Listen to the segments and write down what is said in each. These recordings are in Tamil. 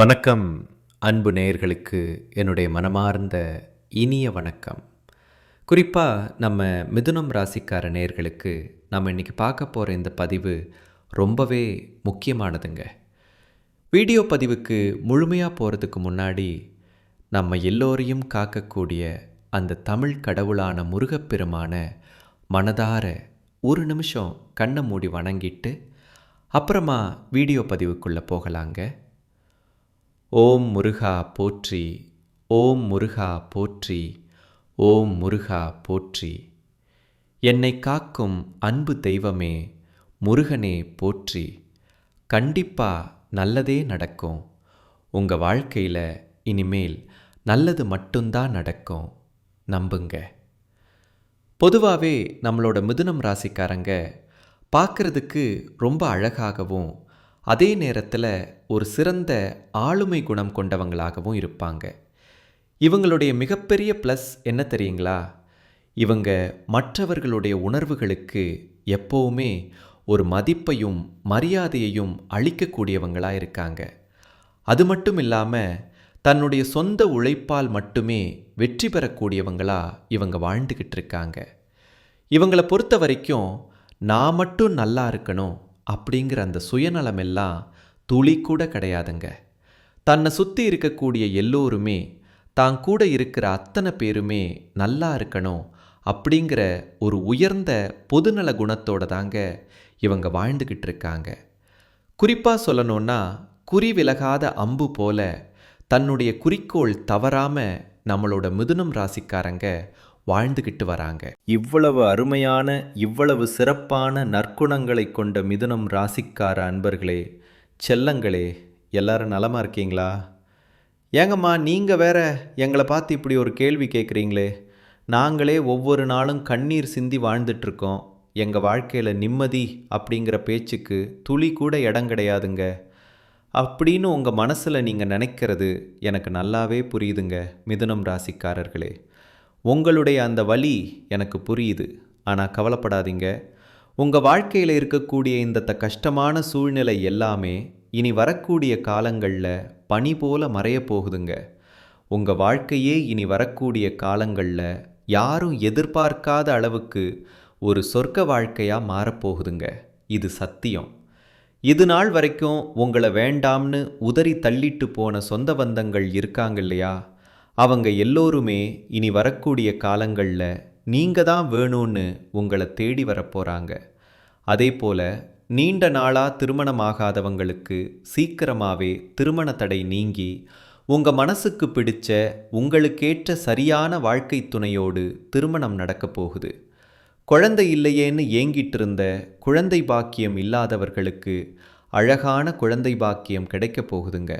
வணக்கம் அன்பு நேயர்களுக்கு என்னுடைய மனமார்ந்த இனிய வணக்கம். குறிப்பாக நம்ம மிதுனம் ராசிக்கார நேயர்களுக்கு நம்ம இன்றைக்கி பார்க்க போகிற இந்த பதிவு ரொம்பவே முக்கியமானதுங்க. வீடியோ பதிவுக்கு முழுமையாக போகிறதுக்கு முன்னாடி நம்ம எல்லோரையும் காக்கக்கூடிய அந்த தமிழ் கடவுளான முருகப்பெருமான மனதார ஒரு நிமிஷம் கண்ணை மூடி வணங்கிட்டு அப்புறமா வீடியோ பதிவுக்குள்ளே போகலாங்க. ஓம் முருகா போற்றி ஓம் முருகா போற்றி ஓம் முருகா போற்றி. என்னை காக்கும் அன்பு தெய்வமே முருகனே போற்றி. கண்டிப்பா நல்லதே நடக்கும். உங்கள் வாழ்க்கையில் இனிமேல் நல்லது மட்டும்தான் நடக்கும். நம்புங்க. பொதுவாகவே நம்மளோட மிதுனம் ராசிக்காரங்க பார்க்கறதுக்கு ரொம்ப அழகாகவும் அதே நேரத்தில் ஒரு சிறந்த ஆளுமை குணம் கொண்டவங்களாகவும் இருப்பாங்க. இவங்களுடைய மிகப்பெரிய ப்ளஸ் என்ன தெரியுங்களா? இவங்க மற்றவர்களுடைய உணர்வுகளுக்கு எப்போவுமே ஒரு மதிப்பையும் மரியாதையையும் அளிக்கக்கூடியவங்களாக இருக்காங்க. அது மட்டும் இல்லாமல் தன்னுடைய சொந்த உழைப்பால் மட்டுமே வெற்றி பெறக்கூடியவங்களா இவங்க வாழ்ந்துக்கிட்டு இருக்காங்க. இவங்களை பொறுத்த வரைக்கும் நான் மட்டும் நல்லா இருக்கணும் அப்படிங்கிற அந்த சுயநலம் எல்லாம் துளி கூட கிடையாதுங்க. தன்னை சுற்றி இருக்கக்கூடிய எல்லோருமே தான் கூட இருக்கிற அத்தனை பேருமே நல்லா இருக்கணும் அப்படிங்கிற ஒரு உயர்ந்த பொதுநல குணத்தோட தாங்க இவங்க வாழ்ந்துக்கிட்டு இருக்காங்க. குறிப்பாக சொல்லணும்னா குறி விலகாத அம்பு போல தன்னுடைய குறிக்கோள் தவறாமல் நம்மளோட மிதுனம் ராசிக்காரங்க வாழ்ந்துக்கிட்டு வராங்க. இவ்வளவு அருமையான இவ்வளவு சிறப்பான நற்குணங்களை கொண்ட மிதுனம் ராசிக்கார அன்பர்களே செல்லங்களே எல்லாரும் நலமாக இருக்கீங்களா? ஏங்கம்மா நீங்கள் வேற எங்களை பார்த்து இப்படி ஒரு கேள்வி கேட்குறீங்களே. நாங்களே ஒவ்வொரு நாளும் கண்ணீர் சிந்தி வாழ்ந்துட்டுருக்கோம். எங்கள் வாழ்க்கையில் நிம்மதி அப்படிங்கிற பேச்சுக்கு துளி கூட இடம் கிடையாதுங்க. அப்படின்னு உங்கள் மனசில் நீங்கள் நினைக்கிறது எனக்கு நல்லாவே புரியுதுங்க மிதுனம் ராசிக்காரர்களே. உங்களுடைய அந்த வலி எனக்கு புரியுது. ஆனால் கவலைப்படாதீங்க. உங்கள் வாழ்க்கையில் இருக்கக்கூடிய இந்த த கஷ்டமான சூழ்நிலை எல்லாமே இனி வரக்கூடிய காலங்களில் பனி போல மறையப் போகுதுங்க. உங்கள் வாழ்க்கையே இனி வரக்கூடிய காலங்களில் யாரும் எதிர்பார்க்காத அளவுக்கு ஒரு சொர்க்க வாழ்க்கையாக மாறப்போகுதுங்க இது சத்தியம். இது நாள் வரைக்கும் உங்களை வேண்டாம்னு உதறி தள்ளிட்டு போன சொந்த பந்தங்கள் இருக்காங்க இல்லையா? அவங்க எல்லோருமே இனி வரக்கூடிய காலங்களில் நீங்கள் தான் வேணும்னு உங்களை தேடி வரப்போகிறாங்க அதே போல் நீண்ட நாளாக திருமணமாகாதவங்களுக்கு சீக்கிரமாகவே திருமண தடை நீங்கி உங்கள் மனசுக்கு பிடிச்ச உங்களுக்கேற்ற சரியான வாழ்க்கை துணையோடு திருமணம் நடக்கப் போகுது. குழந்தை இல்லையேன்னு ஏங்கிட்டு இருந்த குழந்தை பாக்கியம் இல்லாதவர்களுக்கு அழகான குழந்தை பாக்கியம் கிடைக்கப் போகுதுங்க.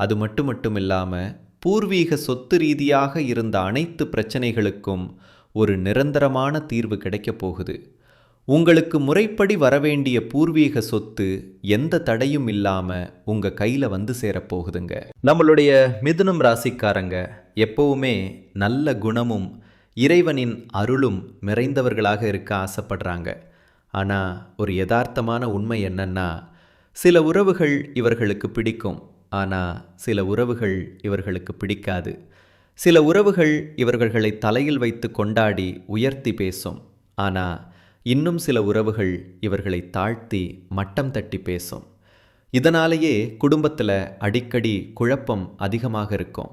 அது மட்டும் மட்டும் இல்லாமல் பூர்வீக சொத்து ரீதியாக இருந்த அனைத்து பிரச்சனைகளுக்கும் ஒரு நிரந்தரமான தீர்வு கிடைக்கப் போகுது. உங்களுக்கு முறைப்படி வரவேண்டிய பூர்வீக சொத்து எந்த தடையும் இல்லாமல் உங்கள் கையில் வந்து சேரப்போகுதுங்க நம்மளுடைய மிதுனம் ராசிக்காரங்க எப்பவுமே நல்ல குணமும் இறைவனின் அருளும் நிறைந்தவர்களாக இருக்க ஆசைப்படுறாங்க. ஆனால் ஒரு யதார்த்தமான உண்மை என்னன்னா சில உறவுகள் இவர்களுக்கு பிடிக்கும். ஆனால் சில உறவுகள் இவர்களுக்கு பிடிக்காது. சில உறவுகள் இவர்களை தலையில் வைத்து கொண்டாடி உயர்த்தி பேசும். ஆனால் இன்னும் சில உறவுகள் இவர்களை தாழ்த்தி மட்டம் தட்டி பேசும். இதனாலேயே குடும்பத்தில் அடிக்கடி குழப்பம் அதிகமாக இருக்கும்.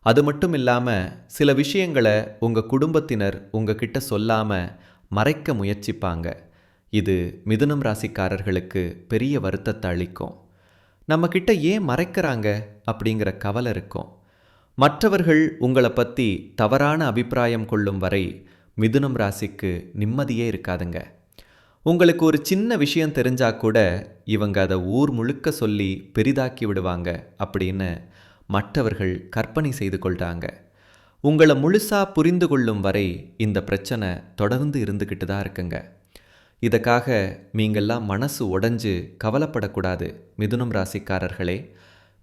அது மட்டும் இல்லாமல் சில விஷயங்களை உங்கள் குடும்பத்தினர் உங்ககிட்ட சொல்லாமல் மறைக்க முயற்சிப்பாங்க. இது மிதுனம் ராசிக்காரர்களுக்கு பெரிய வருத்தத்தை அளிக்கும். நம்மக்கிட்ட ஏன் மறைக்கிறாங்க அப்படிங்கிற கவலை இருக்கும். மற்றவர்கள் உங்களை பற்றி தவறான அபிப்பிராயம் கொள்ளும் வரை மிதுனம் ராசிக்கு நிம்மதியே இருக்காதுங்க. உங்களுக்கு ஒரு சின்ன விஷயம் தெரிஞ்சா கூட இவங்க அதை ஊர் முழுக்க சொல்லி பெரிதாக்கி விடுவாங்க அப்படின்னு மற்றவர்கள் கற்பனை செய்து கொள்கிறாங்க உங்களை முழுசாக புரிந்து கொள்ளும் வரை இந்த பிரச்சனை தொடர்ந்து இருந்துக்கிட்டு தான் இருக்குங்க. இதற்காக நீங்கள்லாம் மனசு உடைஞ்சு கவலைப்படக்கூடாது மிதுனம் ராசிக்காரர்களே.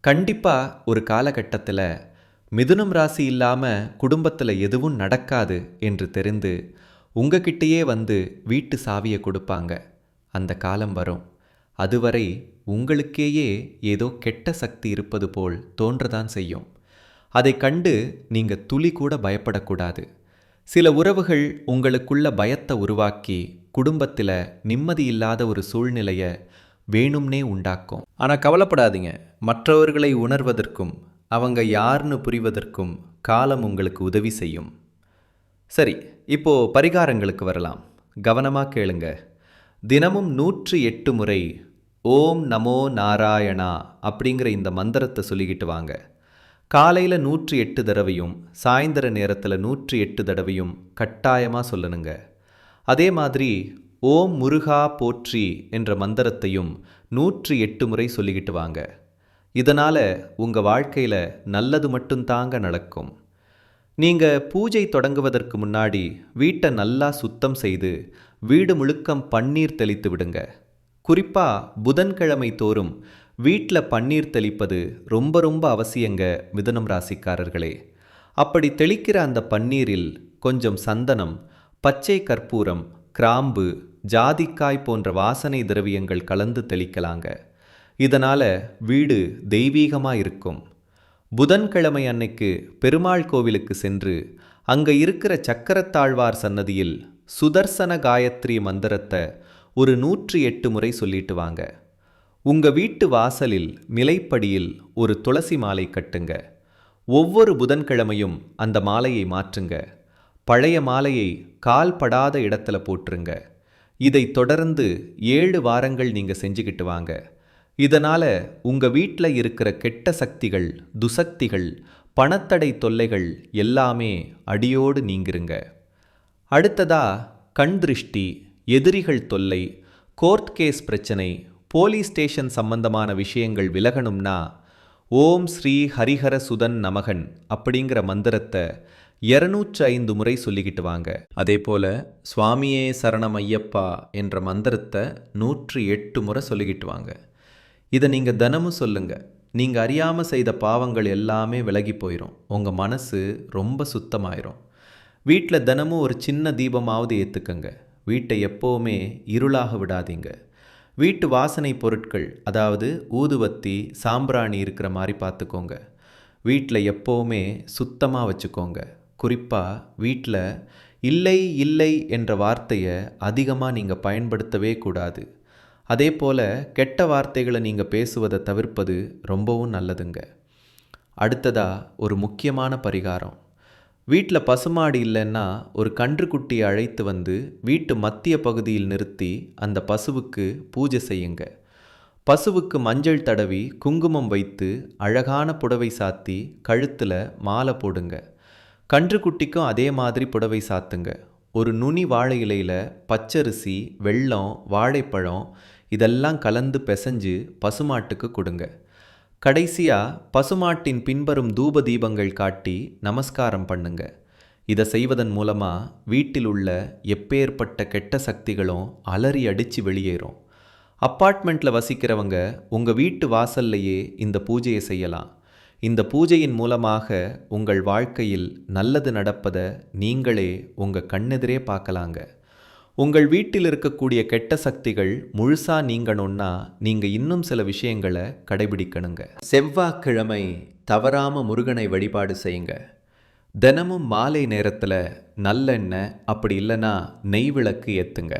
கண்டிப்பாக ஒரு காலகட்டத்தில் மிதுனம் ராசி இல்லாமல் குடும்பத்தில் எதுவும் நடக்காது என்று தெரிந்து உங்ககிட்டயே வந்து வீட்டு சாவியை கொடுப்பாங்க. அந்த காலம் வரும். அதுவரை உங்களுக்கேயே ஏதோ கெட்ட சக்தி இருப்பது போல் தோன்றதான் செய்யும். அதை கண்டு நீங்க துளி கூட பயப்படக்கூடாது. சில உறவுகள் உங்களுக்குள்ள பயத்தை உருவாக்கி குடும்பத்தில் நிம்மதி இல்லாத ஒரு சூழ்நிலையை வேணும்னே உண்டாக்கும். ஆனால் கவலைப்படாதீங்க. மற்றவர்களை உணர்வதற்கும் அவங்க யாருன்னு புரிவதற்கும் காலம் உங்களுக்கு உதவி செய்யும். சரி இப்போது பரிகாரங்களுக்கு வரலாம். கவனமாக கேளுங்க. தினமும் நூற்று எட்டு முறை ஓம் நமோ நாராயணா அப்படிங்கிற இந்த மந்திரத்தை சொல்லிக்கிட்டு வாங்க. காலையில் நூற்றி எட்டு தடவையும் சாயந்தர நேரத்தில் நூற்றி எட்டு தடவையும் கட்டாயமாக சொல்லணுங்க. அதே மாதிரி ஓம் முருகா போற்றி என்ற மந்திரத்தையும் நூற்றி எட்டு முறை சொல்லிக்கிட்டு வாங்க. இதனால் உங்கள் வாழ்க்கையில் நல்லது மட்டும்தாங்க நடக்கும். நீங்கள் பூஜை தொடங்குவதற்கு முன்னாடி வீட்டை நல்லா சுத்தம் செய்து வீடு முழுக்கம் பன்னீர் தெளித்து விடுங்க. குறிப்பாக புதன்கிழமை தோறும் வீட்டில் பன்னீர் தெளிப்பது ரொம்ப ரொம்ப அவசியங்க மிதனம் ராசிக்காரர்களே. அப்படி தெளிக்கிற அந்த பன்னீரில் கொஞ்சம் சந்தனம் பச்சை கற்பூரம் கிராம்பு ஜாதிக்காய் போன்ற வாசனை திரவியங்கள் கலந்து தெளிக்கலாங்க. இதனால் வீடு தெய்வீகமாக இருக்கும். புதன்கிழமை அன்னைக்கு பெருமாள் கோவிலுக்கு சென்று அங்கே இருக்கிற சக்கரத்தாழ்வார் சன்னதியில் சுதர்சன காயத்ரி மந்திரத்தை ஒரு நூற்றி எட்டு முறை சொல்லிட்டு வாங்க. உங்கள் வீட்டு வாசலில் நிலைப்படியில் ஒரு துளசி மாலை கட்டுங்க. ஒவ்வொரு புதன்கிழமையும் அந்த மாலையை மாற்றுங்க. பழைய மாலையை கால் படாத இடத்துல போட்டுருங்க. இதை தொடர்ந்து ஏழு வாரங்கள் நீங்கள் செஞ்சுக்கிட்டு வாங்க. இதனால் உங்கள் வீட்டில் இருக்கிற கெட்ட சக்திகள் துசக்திகள் பணத்தடை தொல்லைகள் எல்லாமே அடியோடு நீங்கிருங்க. அடுத்ததா கண் திருஷ்டி எதிரிகள் தொல்லை கோர்ட் கேஸ் பிரச்சனை போலீஸ் ஸ்டேஷன் சம்பந்தமான விஷயங்கள் விலகணும்னா ஓம் ஸ்ரீ ஹரிஹர சுதன் நமகன் அப்படிங்கிற மந்திரத்தை இரநூற்றி ஐந்து முறை சொல்லிக்கிட்டு வாங்க. அதே போல சுவாமியே சரணம் ஐயப்பா என்ற மந்திரத்தை நூற்றி எட்டு முறை சொல்லிக்கிட்டு வாங்க. இதை நீங்கள் தினமும் சொல்லுங்கள் நீங்கள் அறியாமல் செய்த பாவங்கள் எல்லாமே விலகி போயிடும் உங்கள் மனசு ரொம்ப சுத்தமாயிரும். வீட்டில் தினமும் ஒரு சின்ன தீபமாவது ஏற்றுக்கங்க வீட்டை எப்போவுமே இருளாக விடாதீங்க. வீட்டு வாசனை பொருட்கள் அதாவது ஊதுவத்தி சாம்பிராணி இருக்கிற மாதிரி பார்த்துக்கோங்க. வீட்டில் எப்போவுமே சுத்தமாக வச்சுக்கோங்க. குறிப்பாக வீட்டில் இல்லை இல்லை என்ற வார்த்தையை அதிகமாக நீங்கள் பயன்படுத்தவே கூடாது. அதே போல் கெட்ட வார்த்தைகளை நீங்கள் பேசுவதை தவிர்ப்பது ரொம்பவும் நல்லதுங்க. அடுத்ததாக ஒரு முக்கியமான பரிகாரம். வீட்டில் பசுமாடு இல்லைன்னா ஒரு கன்றுக்குட்டியை அழைத்து வந்து வீட்டு மத்திய பகுதியில் நிறுத்தி அந்த பசுவுக்கு பூஜை செய்யுங்க. பசுவுக்கு மஞ்சள் தடவி குங்குமம் வைத்து அழகான புடவை சாத்தி கழுத்தில் மாலை போடுங்க. கன்றுக்குட்டிக்கும் அதே மாதிரி புடவை சாத்துங்க. ஒரு நுனி வாழை இலையில் பச்சரிசி வெள்ளம் வாழைப்பழம் இதெல்லாம் கலந்து பெசஞ்சு பசுமாட்டுக்கு கொடுங்க. கடைசியாக பசுமாட்டின் பின்வரும் தூப தீபங்கள் காட்டி நமஸ்காரம் பண்ணுங்க. இதை செய்வதன் மூலமாக வீட்டில் உள்ள எப்பேற்பட்ட கெட்ட சக்திகளும் அலறி அடித்து வெளியேறும். அப்பார்ட்மெண்ட்டில் வசிக்கிறவங்க உங்கள் வீட்டு வாசல்லையே இந்த பூஜையை செய்யலாம். இந்த பூஜையின் மூலமாக உங்கள் வாழ்க்கையில் நல்லது நடப்பதை நீங்களே உங்கள் கண்ணெதிரே பார்க்கலாங்க. உங்கள் வீட்டில் இருக்கக்கூடிய கெட்ட சக்திகள் முழுசா நீங்கணும்னா நீங்கள் இன்னும் சில விஷயங்களை கடைபிடிக்கணுங்க. செவ்வாய்க்கிழமை தவறாம முருகனை வழிபாடு செய்யுங்க. தினமும் மாலை நேரத்தில் நல்லெண்ணெய் அப்படி இல்லைன்னா நெய் விளக்கு ஏற்றுங்க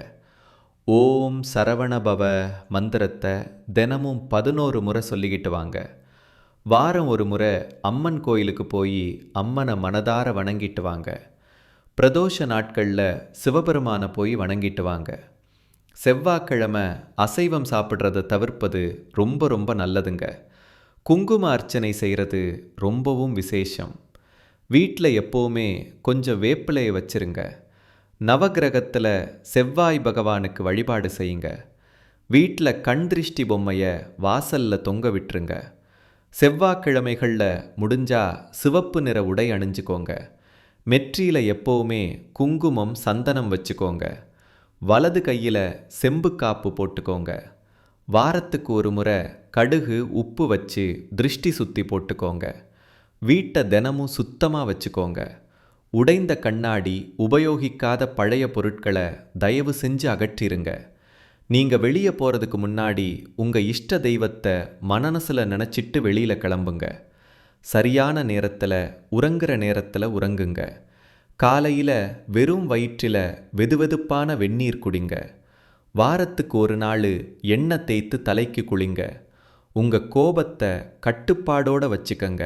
ஓம் சரவணபவ மந்திரத்தை தினமும் பதினோரு முறை சொல்லிக்கிட்டு வாங்க. வாரம் ஒரு முறை அம்மன் கோயிலுக்கு போய் அம்மனை மனதார வணங்கிட்டு வாங்க. பிரதோஷ நாட்களில் சிவபெருமானை போய் வணங்கிட்டு வாங்க. செவ்வாய்க்கிழமை அசைவம் சாப்பிட்றத தவிர்ப்பது ரொம்ப ரொம்ப நல்லதுங்க. குங்கும அர்ச்சனை செய்கிறது ரொம்பவும் விசேஷம். வீட்டில் எப்போவுமே கொஞ்சம் வேப்பிலையை வச்சிருங்க. நவகிரகத்தில் செவ்வாய் பகவானுக்கு வழிபாடு செய்யுங்க. வீட்டில் கண் திருஷ்டி பொம்மையை வாசலில் தொங்க விட்டுருங்க. செவ்வாய்க்கிழமைகளில் முடிஞ்சா சிவப்பு நிற உடை அணிஞ்சுக்கோங்க. மெற்றியில் எப்போவுமே குங்குமம் சந்தனம் வச்சுக்கோங்க. வலது கையில் செம்பு காப்பு போட்டுக்கோங்க. வாரத்துக்கு ஒரு முறை கடுகு உப்பு வச்சு திருஷ்டி சுற்றி போட்டுக்கோங்க. வீட்டை தினமும் சுத்தமாக வச்சுக்கோங்க. உடைந்த கண்ணாடி உபயோகிக்காத பழைய பொருட்களை தயவு செஞ்சு அகற்றிருங்க. நீங்கள் வெளியே போகிறதுக்கு முன்னாடி உங்கள் இஷ்ட தெய்வத்தை மனனசில் நினச்சிட்டு வெளியில் கிளம்புங்க. சரியான நேரத்தில் உறங்குற நேரத்தில் உறங்குங்க. காலையில் வெறும் வயிற்றில் வெதுவெதுப்பான வெந்நீர் குடிங்க. வாரத்துக்கு ஒரு நாள் எண்ணெய் தேய்த்து தலைக்கு குளிங்க. உங்கள் கோபத்தை கட்டுப்பாடோடு வச்சுக்கங்க.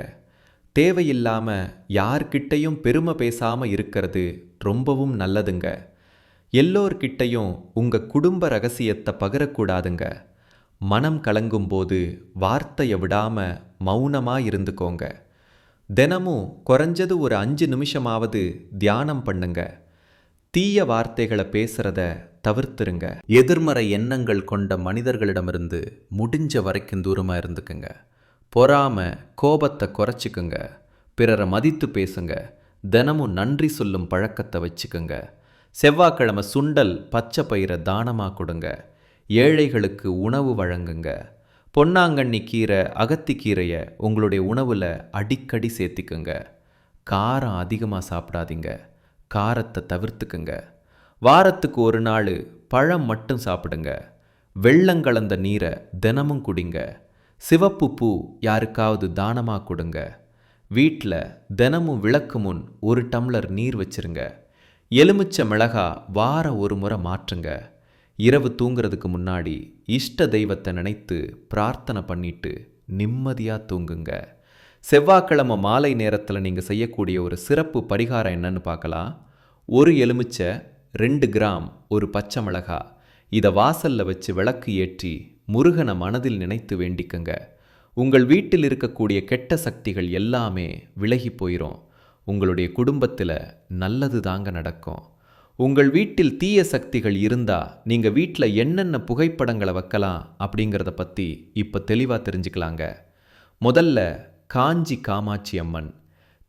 தேவையில்லாமல் யார்கிட்டையும் பெருமை பேசாமல் இருக்கிறது ரொம்பவும் நல்லதுங்க. எல்லோர்கிட்டையும் உங்கள் குடும்ப ரகசியத்தை பகிரக்கூடாதுங்க. மனம் கலங்கும்போது வார்த்தையை விடாமல் மௌனமாக இருந்துக்கோங்க. தினமும் குறைஞ்சது ஒரு அஞ்சு நிமிஷமாவது தியானம் பண்ணுங்க. தீய வார்த்தைகளை பேசுறத தவிர்த்துருங்க. எதிர்மறை எண்ணங்கள் கொண்ட மனிதர்களிடமிருந்து முடிஞ்ச வரைக்கும் தூரமாக இருந்துக்குங்க. பொறாம கோபத்தை குறைச்சிக்குங்க. பிறரை மதித்து பேசுங்க. தினமும் நன்றி சொல்லும் பழக்கத்தை வச்சுக்குங்க. செவ்வாய்க்கிழமை சுண்டல் பச்சை பயிரை தானமாக கொடுங்க. ஏழைகளுக்கு உணவு வழங்குங்க. பொன்னாங்கண்ணி கீரை அகத்திக்கீரையை உங்களுடைய உணவில் அடிக்கடி சேர்த்திக்குங்க. காரம் அதிகமாக சாப்பிடாதீங்க. காரத்தை தவிர்த்துக்குங்க. வாரத்துக்கு ஒரு நாள் பழம் மட்டும் சாப்பிடுங்க. வெள்ளங்கலந்த நீரை தினமும் குடிங்க. சிவப்பு பூ யாருக்காவது தானமாக கொடுங்க. வீட்டில் தினமும் விளக்கு முன் ஒரு டம்ளர் நீர் வச்சிருங்க. எலுமிச்சை மிளகா வார ஒரு முறை மாற்றுங்க. இரவு தூங்குறதுக்கு முன்னாடி இஷ்ட தெய்வத்தை நினைத்து பிரார்த்தனை பண்ணிட்டு நிம்மதியாக தூங்குங்க. செவ்வாய்க்கிழமை மாலை நேரத்தில் நீங்கள் செய்யக்கூடிய ஒரு சிறப்பு பரிகாரம் என்னன்னு பார்க்கலாம். ஒரு எலுமிச்சை ரெண்டு கிராம் ஒரு பச்சை மிளகா. இதை வாசலில் வச்சு விளக்கு ஏற்றி முருகனை மனதில் நினைத்து வேண்டிக்கங்க. உங்கள் வீட்டில் இருக்கக்கூடிய கெட்ட சக்திகள் எல்லாமே விலகி போயிடும் உங்களுடைய குடும்பத்தில் நல்லது தாங்க நடக்கும். உங்கள் வீட்டில் தீய சக்திகள் இருந்தால் நீங்கள் வீட்டில் என்னென்ன புகைப்படங்களை வைக்கலாம் அப்படிங்கிறத பற்றி இப்போ தெளிவாக தெரிஞ்சுக்கலாங்க. முதல்ல காஞ்சி காமாட்சி அம்மன்.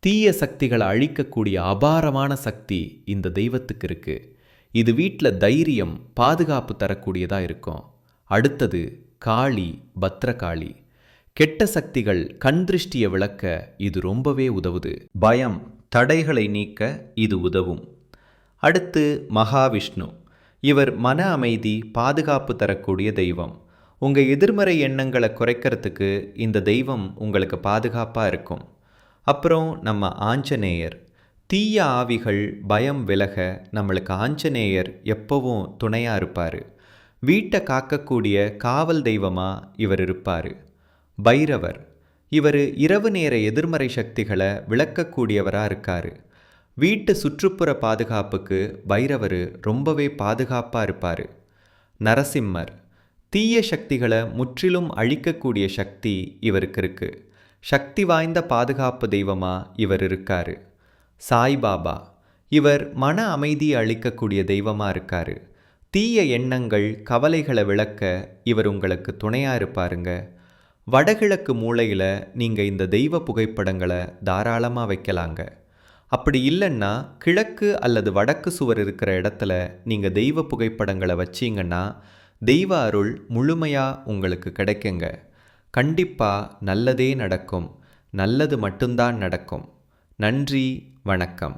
தீய சக்திகளை அழிக்கக்கூடிய அபாரமான சக்தி இந்த தெய்வத்துக்கு இருக்குது இது வீட்டில் தைரியம் பாதுகாப்பு தரக்கூடியதாக இருக்கும். அடுத்தது காளி பத்ரகாளி. கெட்ட சக்திகள் கண் திருஷ்டியை விளக்க இது ரொம்பவே உதவுது. பயம் தடைகளை நீக்க இது உதவும். அடுத்து மகாவிஷ்ணு. இவர் மன அமைதி பாதுகாப்பு தரக்கூடிய தெய்வம். உங்கள் எதிர்மறை எண்ணங்களை குறைக்கிறதுக்கு இந்த தெய்வம் உங்களுக்கு பாதுகாப்பாக இருக்கும். அப்புறம் நம்ம ஆஞ்சநேயர். தீய ஆவிகள் பயம் விலக நம்மளுக்கு ஆஞ்சநேயர் எப்போவும் துணையாக இருப்பார். வீட்டை காக்கக்கூடிய காவல் தெய்வமாக இவர் இருப்பார். பைரவர். இவர் இரவு நேர எதிர்மறை சக்திகளை விளக்கக்கூடியவராக இருக்கார். வீட்டு சுற்றுப்புற பாதுகாப்புக்கு பைரவர் ரொம்பவே பாதுகாப்பாக இருப்பார். நரசிம்மர். தீய சக்திகளை முற்றிலும் அழிக்கக்கூடிய சக்தி இவருக்கு இருக்கு. சக்தி வாய்ந்த பாதுகாப்பு தெய்வமாக இவர் இருக்கார். சாய்பாபா. இவர் மன அமைதியை அளிக்கக்கூடிய தெய்வமாக இருக்கார். தீய எண்ணங்கள் கவலைகளை விளக்க இவர் உங்களுக்கு துணையாக இருப்பாருங்க. வடகிழக்கு மூலையில் நீங்கள் இந்த தெய்வ புகைப்படங்களை தாராளமாக வைக்கலாங்க. அப்படி இல்லைன்னா கிழக்கு அல்லது வடக்கு சுவர் இருக்கிற இடத்துல நீங்கள் தெய்வ புகைப்படங்களை வச்சிங்கன்னா தெய்வ அருள் முழுமையாக உங்களுக்கு கிடைக்குங்க. கண்டிப்பாக நல்லதே நடக்கும். நல்லது மட்டும்தான் நடக்கும். நன்றி வணக்கம்.